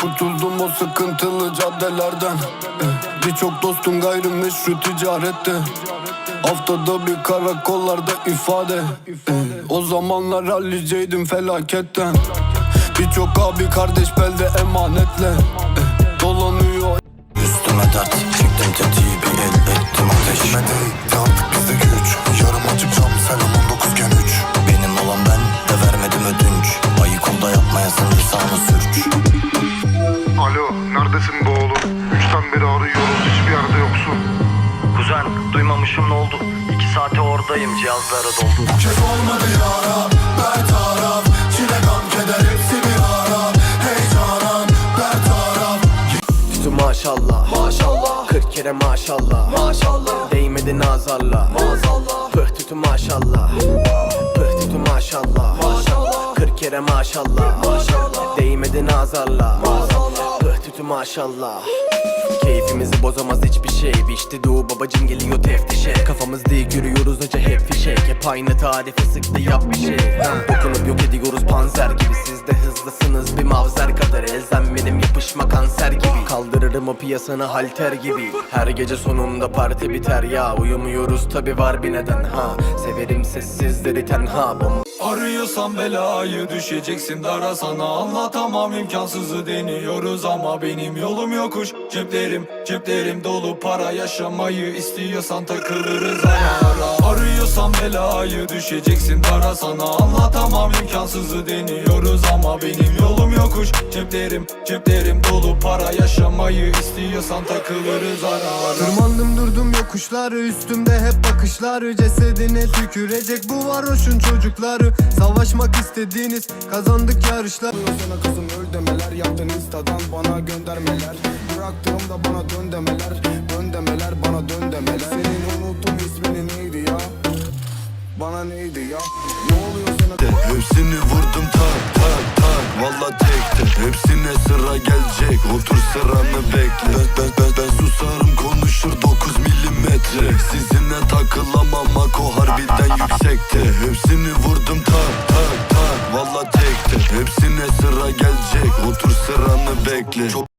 Kurtuldum o sıkıntılı caddelerden. Birçok dostum gayrimeşru ticarette. Haftada bir karakollarda ifade. O zamanlar halliceydim felaketten. Birçok abi kardeş belde emanetle. Dolanıyor. Üstüme dert çektim tetiği sürç. Alo, neredesin be oğlum? Üçten beri arıyoruz, hiçbir yerde yoksun. Kuzen duymamışım ne oldu? İki saate oradayım cihazlara doldu Kez olmadı yara Ben taraf Çile gam keder hepsi bir ara. Heyecanan Ben taraf Tütü maşallah. Maşallah. 40 kere maşallah. Maşallah. Değmedi nazarla. Maazallah Pıh tütü maşallah. Pıh tütü maşallah. Maşallah 40 kere maşallah. Maşallah. Değmedi nazarla Maazallah Pıh tütü maşallah. Keyfimizi bozamaz hiçbir şey. İşte doğu babacım geliyor teftişe. Kafamız dik yürüyoruz hoca hep fişek. Hep aynı tarife sıktı yap bir şey. Dokunup yok ediyoruz panzer gibi. Siz de hızlısınız bir mavzer kadar. Elzem benim yapışma kanser gibi. Kaldırırım o piyasanı halter gibi. Her gece sonunda parti biter ya. Uyumuyoruz tabi var bir neden ha. Severim sessizleri tenha. Bom Arıyorsan belayı düşeceksin dara. Sana Anlatamam imkansızı deniyoruz ama benim yolum yokuş. Ceplerim ceplerim dolu para yaşamayı istiyorsan takılırız ara ara. Arıyorsan belayı düşeceksin dara. Sana Anlatamam imkansızı deniyoruz ama benim yolum yokuş Ceplerim ceplerim dolu. Para yaşamayı istiyorsan takılırız ara ara. Tırmandım durdum yokuşları üstümde hep bakışları. Cesedine tükürecek bu varoşun çocukları. Savaşmak istediğiniz kazandık yarışlar. Sana kızım öl demeler Yaptın instadan bana göndermeler. Bıraktığımda bana dön demeler Dön demeler bana dön demeler. Senin unuttum ismini neydi ya? Bana neydi ya? Ne oluyor sana? Hepsini vurdum tak tak Valla tekte. Hepsine sıra gelecek. Otur sıranı bekle. Ben, ben, ben, ben susarım konuşur 9 milimetre. Sizinle takılamam Mako harbiden yüksekte. Hepsini vurdum tak tak tak. Valla tekte. Hepsine sıra gelecek. Otur sıranı bekle. Çok